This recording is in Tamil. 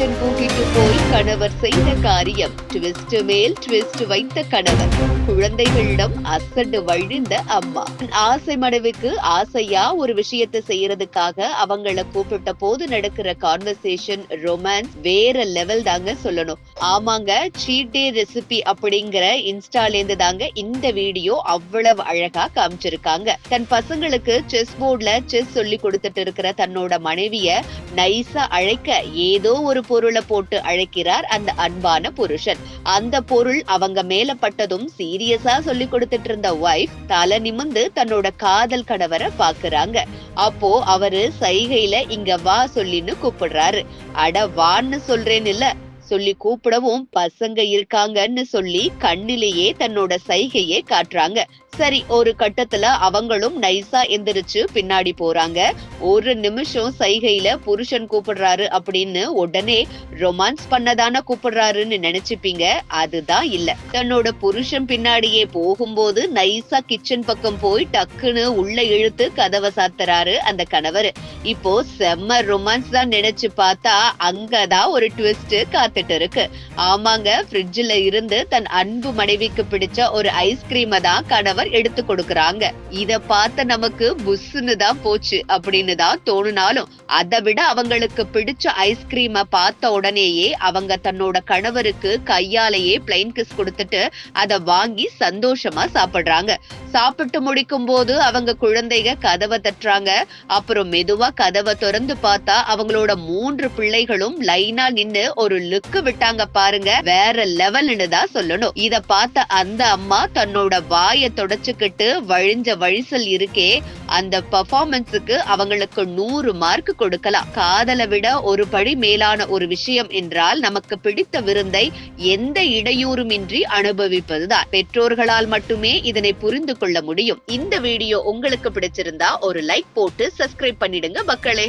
புருஷன் கூட்டிட்டு போய் கணவர் செய்த காரியம். ட்விஸ்ட் மேல் ட்விஸ்ட் வைத்த கணவர். குழந்தைகளிடம் அசண்டு வழிந்த அம்மா. ஆசை மனைவிக்கு ஆசையா ஒரு விஷயத்தை செய்யறதுக்காக அவங்கள கூப்பிட்ட போது நடக்கிற கான்வர்சேஷன் ரொமான்ஸ் வேற லெவல் தாங்க சொல்லணும். ஆமாங்க சீட் டே ரெசிபி அப்படிங்கிற இன்ஸ்டால இருந்து தாங்க இந்த வீடியோ அவ்வளவு அழகா காமிச்சிருக்காங்க. தன் பசங்களுக்கு செஸ் போர்ட்ல செஸ் சொல்லி கொடுத்துட்டு இருக்கிற தன்னோட மனைவிய நைஸா அழைக்க ஏதோ ஒரு பொருளை போட்டு அழைக்கிறார் அந்த அன்பான புருஷன். அந்த பொருள் அவங்க மேல பட்டதும் சீரியஸா சொல்லி கொடுத்துட்டு இருந்த ஒய்ஃப் தலை நிமிந்து தன்னோட காதல் கணவரை பாக்குறாங்க அப்போ அவரு சைகையில இங்க வா சொல்லின்னு கூப்பிடுறாரு. அட வான்னு சொல்றேன்னு இல்ல சொல்லி கூப்பிடவும் பசங்க இருக்காங்கன்னு சொல்லி கண்ணிலேயே தன்னோட சைகையே காட்டுறாங்க. சரி ஒரு கட்டத்துல அவங்களும் நைஸா எந்திரிச்சு பின்னாடி போறாங்க. ஒரு நிமிஷம் சைகையில புருஷன் கூப்பிடுறாரு அப்படின்னு உடனே ரொமான்ஸ் பண்ணதான கூப்பிடுறாருன்னு நினைச்சுப்பீங்க? அதுதான் இல்ல. தன்னோட புருஷன் பின்னாடியே போகும்போது நைஸா கிச்சன் பக்கம் போய் டக்குன்னு உள்ள இழுத்து கதவை சாத்துறாரு அந்த கணவர். இப்போ செம்ம ரொமான்ஸ் தான் நினைச்சு பார்த்தா அங்கதான் ஒரு ட்விஸ்ட் காத்துட்டு இருக்கு. ஆமாங்க ஃப்ரிட்ஜ்ல இருந்து தன் அன்பு மனைவிக்கு பிடிச்ச ஒரு ஐஸ்கிரீமை தான் கணவர் எடுத்து கொடுக்கறாங்க. இத பார்த்த நமக்கு புஷ்ஷுன்னு தான் போச்சு அப்படின்னு தான் தோணுனாலும் அதை விட அவங்களுக்கு பிடிச்ச ஐஸ்கிரீம பார்த்த உடனேயே அவங்க தன்னோட கணவருக்கு கையாலேயே பிளைன் கிஸ் கொடுத்துட்டு அதை வாங்கி சந்தோஷமா சாப்பிடுறாங்க. சாப்பிட்டு முடிக்கும் போது அவங்க குழந்தைக கதவை தட்டுறாங்க. அப்புறம் மெதுவா கதவை திறந்து பார்த்தா அவங்களோட மூன்று பிள்ளைகளும் லைனா நின்னு ஒரு லுக்கு விட்டாங்க பாருங்க. வேற லெவல்னு தான் சொல்லணும். இத பார்த்த அந்த அம்மா தன்னோட வாயை வச்சுக்கிட்டு வழிஞ்ச வழிசல் இருக்கே அந்த பர்ஃபார்மன்ஸுக்கு அவங்களுக்கு நூறு மார்க் கொடுக்கலாம். காதலை விட ஒரு படி மேலான ஒரு விஷயம் என்றால் நமக்கு பிடித்த விருந்தை எந்த இடையூறுமின்றி அனுபவிப்பதுதான். பெற்றோர்களால் மட்டுமே இதனை புரிந்து கொள்ள முடியும். இந்த வீடியோ உங்களுக்கு பிடிச்சிருந்தா ஒரு லைக் போட்டு சப்ஸ்கிரைப் பண்ணிடுங்க மக்களே.